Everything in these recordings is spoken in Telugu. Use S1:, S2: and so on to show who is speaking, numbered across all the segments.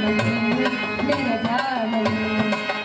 S1: darling, little darling.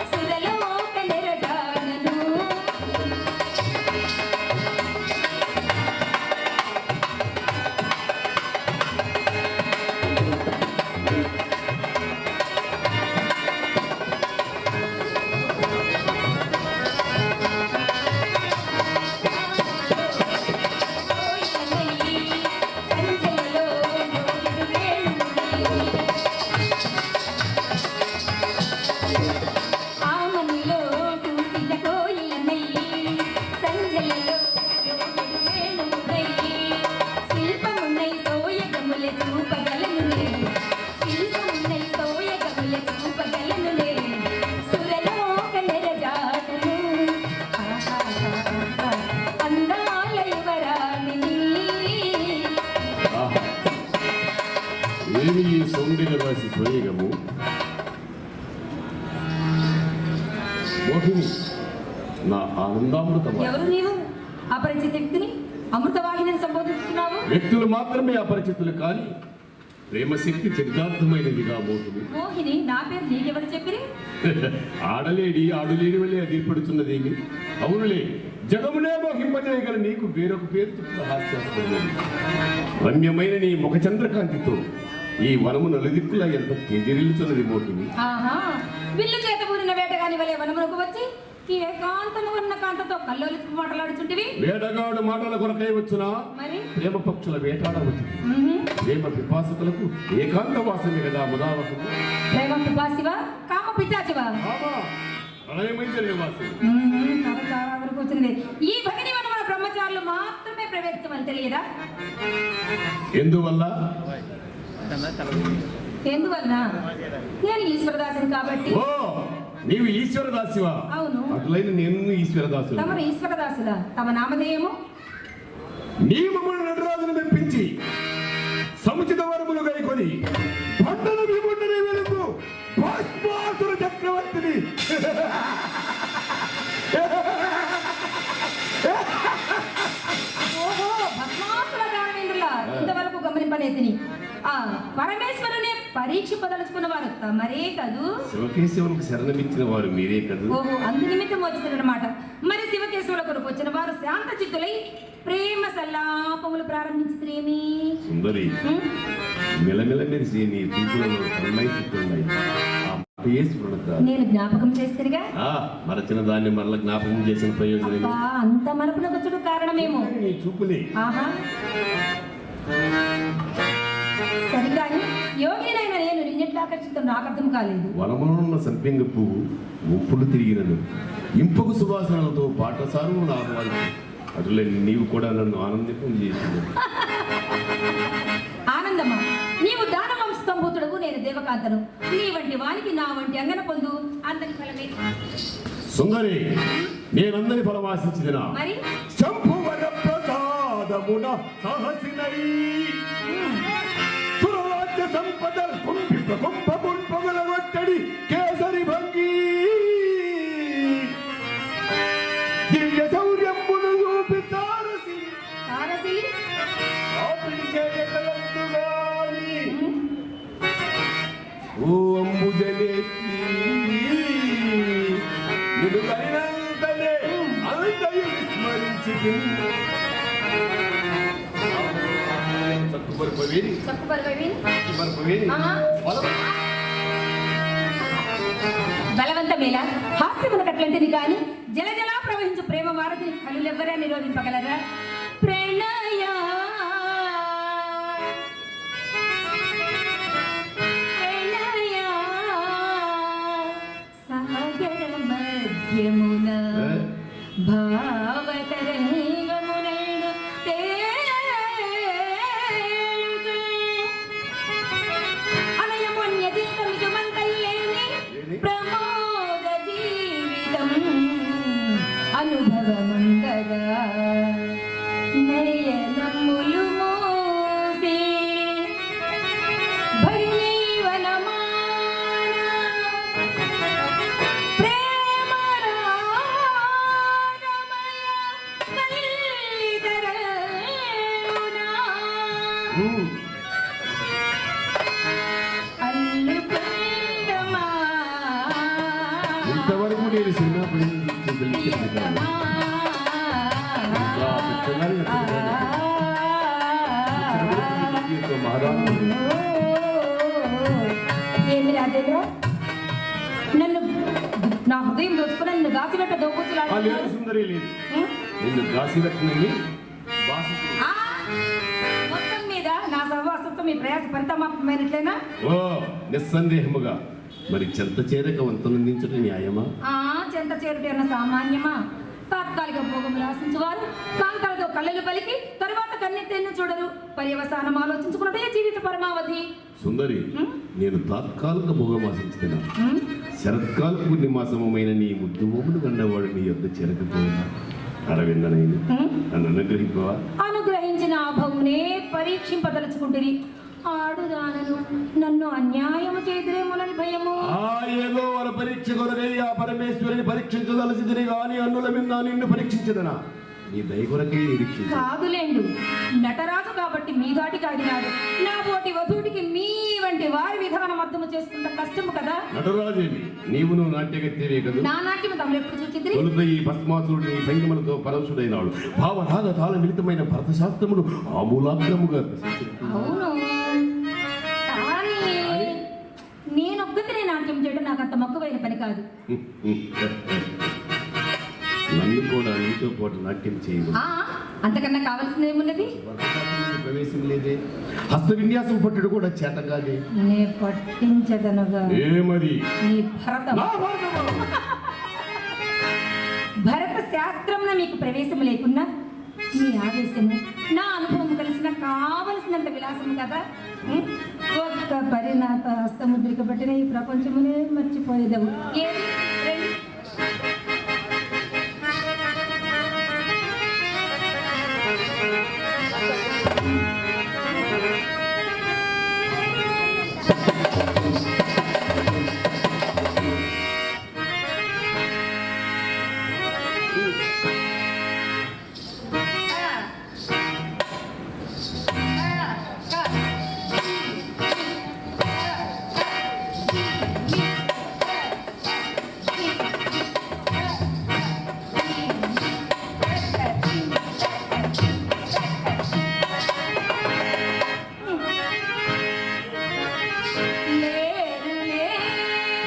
S1: మోహిని నా ఆనందామృత
S2: ఎవరు నీవు? అపరిచిత వ్యక్తిని అమృతవాహిని సంబోధిస్తున్నావు?
S1: వ్యక్తులు మాత్రమే అపరిచితులు కానీ ప్రేమ శక్తి చరితార్థమైనదిగా మోహిని.
S2: మోహిని నా పేరు నీకెవరు చెప్పిరి?
S1: ఆడలేడి ఆడులేని వల్లే అదిర్పడుతున్నదేమి అవునులే జగమునే మోహింపజేయగల నీకు వేరొక పేరు చెప్తున్న హాస్యాస్పదం. రమ్యమైన నీ ముఖ చంద్రకాంతితో ఈ వనము నలుదిక్కుల ఎంత తేజరిల్లుతున్నది మోహిని.
S2: ఆహా విల్లు చేత వేటగాని వలె వనమునకు వచ్చి ఏకాంతము ఉన్న కాంతతో కల్లోలికి మాట్లాడుచుంటివి.
S1: వేటగాడు మాటల కొరకై వచ్చునా
S2: మరి?
S1: ప్రేమ పక్షుల వేటాడవచ్చు. ప్రేమ పిపాసకులకు ఏకాంత వాసమే కదా ముదావకము
S2: ప్రేమ పిపాసివా? కామ పిచాచివా చాలా వరకు వచ్చింది. ఈ భగిని వనమున బ్రహ్మచారులు మాత్రమే ప్రవేశించమని తెలియదా?
S1: ఎందువల్ల?
S2: ఎందువలన? నేను ఈశ్వరదాసుని కాబట్టి.
S1: నీవు ఈశ్వరదాసివా
S2: అవును
S1: అట్లయిన నేను ఈశ్వరదాసు
S2: తమరు ఈశ్వరదాసులా తమ నామధేయము
S1: నీ మమ్మల్ని నటరాజును మెప్పించి సముచిత వరములు గైకొని పంటల భీముండని వెలుగు భస్మాసుర చక్రవర్తిని
S2: ఓహో భస్మాసుర దానవేంద్రుల ఇంతవరకు గమనింపలేదని ఆ పరమేశ్వరుని పరీక్ష పదలుచుకున్న వారు తమరే కదూ.
S1: శివకేశవులకు శరణమిచ్చిన వారు మీరే కదూ.
S2: ఓహో అందు నిమిత్తం వచ్చిందన్నమాట మరి శివకేశవుల కొరకు వచ్చిన వారు శాంత చిత్తులై ప్రేమ సల్లాపములు ప్రారంభించుకునేమి
S1: సుందరి మెలమెల మెరిసి నీ చూపులలో ఏ స్ఫురణత.
S2: నేను జ్ఞాపకం చేస్తేగా
S1: ఆ మరచిన దాన్ని మరల జ్ఞాపకం చేసిన ప్రయోజనం
S2: అంత మరపునకొచ్చుడు కారణమేమో.
S1: చూపులే.
S2: ఆహా. సరిగాని యోగినైన నేను నిన్నెట్లా ఆకర్షితం నాకు అర్థం కాలేదు.
S1: వనమునున్న సంపెంగ పువ్వు ముప్పులు తిరిగినను. ఇంపకు సువాసనలతో పాఠశాలను ఆహ్వానించు అటులే నీవు కూడా నన్ను ఆనందింపం చేసింది
S2: ఆనందమా? నీవు దానవం స్తంభూతుడవు నేను దేవకాంతను. నీ వంటి వానికి నా వంటి అంగన పొందు. అందరి ఫలమే.
S1: సుందరి నేనందరి ఫలమాశించిన
S2: మరి?
S1: శంభువర ప్రసాదమున సహసినై. సురరాజ్య సంపద ప్రకుంభమున్ పొగలగొట్టడి కేసరి భంగి. దివ్య శౌర్యమును చూపి తారసి.
S2: తారసి.
S1: ఓ అంబుజనేత్రి నిన్ను కలినంతనే అంతయు విస్మరించితిని.
S2: పలుకవి
S1: చక్కుబరుపవేని,
S2: ఆహా.
S1: బలవ-
S2: బలవంతమేలా హాస్యమునకట్లంటిది కాని జల జలా ప్రవహించు ప్రేమ వారధిని కలులెవ్వరా నిరోధింపగలరా? ప్రణయ అనుభవముందగా నయనములు మూసి. భరణీవనమాన నా హృదయం దోచుకుని నన్ను గాసిపెట్ట
S1: లేదు
S2: దోపుచులాడు
S1: సుందరి లేదు నిన్ను
S2: మొత్తం మీద నా సహవాసంతో మీ ప్రయాస పరితమాత్మైనట్లేనా
S1: ఓ నిస్సందేహముగా. మరి చెంత చేరక వంతనందించడం న్యాయమా?
S2: ఆ చెంత చేరుటి అన్న సామాన్యమా? తాత్కాలిక భోగములు ఆశించువారు కాంతాలతో కళ్ళలు పలికి తరువాత కన్నెత్తెన్ను చూడరు. పర్యవసానం ఆలోచించుకున్నదే జీవిత పరమావధి.
S1: సుందరి? నేను తాత్కాలిక భోగమాశించుతున్నా
S2: ఉం?
S1: శరత్కాల పూర్ణిమాసమైన నీ ముద్దు మోములు కన్నవాడు నీ యొద్ద చేరకపోయినా. అరవిందనైన? నన్ను అనుగ్రహింపవా?
S2: అనుగ్రహించిన ఆ భవునే పరీక్షింపదలుచుకుంటుని ఆడుదానను నన్ను అన్యాయము చేదురేమోనని భయము.
S1: ఏదో వర పరీక్ష కొరకై ఆ పరమేశ్వరుని పరీక్షించదలసిదిని గాని అన్నుల మీద నిన్ను పరీక్షించదనా? నీ నిరీక్షించ
S2: కాదులేండు. నటరాజు కాబట్టి మీ దాటి కాడినాడు నా పోటీ వధుడికి మీ వంటి వారి విధానం అర్థము చేసుకుంటే కష్టము కదా?
S1: నటరాజేమి నీవు నువ్వు నాట్యగత్తేవే కదా?
S2: నా నాట్యం తమరు ఎప్పుడు చూచిద్రి
S1: తొలుత ఈ భస్మాసురుడు నీ భంగిమలతో పరవశుడైనాడు. భావరాగ తాళ మిళితమైన భరతశాస్త్రమును ఆమూలాగ్రముగా ప్రశంసించు.
S2: అవును. నేనొక్కతినే నాట్యం చేయడం నాకు అంత మక్కువైన పని కాదు.
S1: నన్ను కూడా నీతో పాటు నాట్యం చేయదు
S2: అంతకన్నా కావాల్సింది ఏమున్నది?
S1: ప్రవేశం లేదే. హస్త విన్యాసం పట్టుడు కూడా చేతగానే
S2: నే పట్టించదనగా.
S1: ఏమది
S2: నీ భరతం. శాస్త్రంలో మీకు ప్రవేశం లేకున్నా మీ ఆవేశము నా అనుభవం కలిసిన కావలసినంత విలాసము కదా? ఒక్క పరిణాత హస్తముద్రిక పట్టిన ఈ ప్రపంచమునే మర్చిపోయేదవు. ఏది?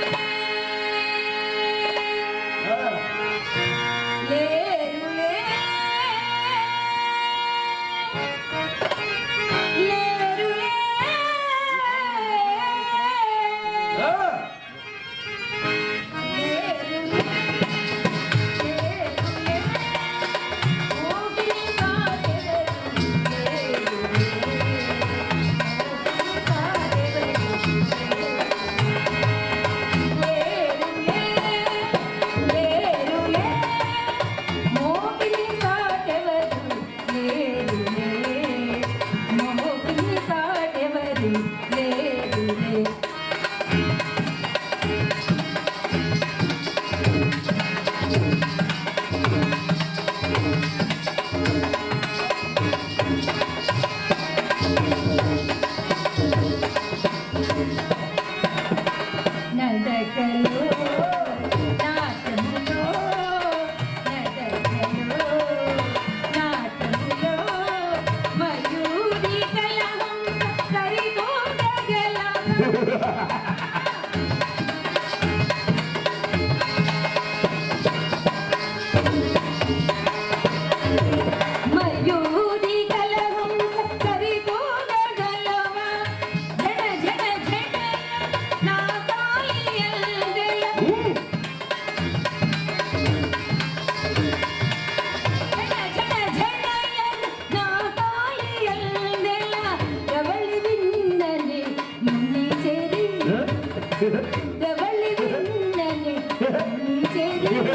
S2: Thank you. Yeah.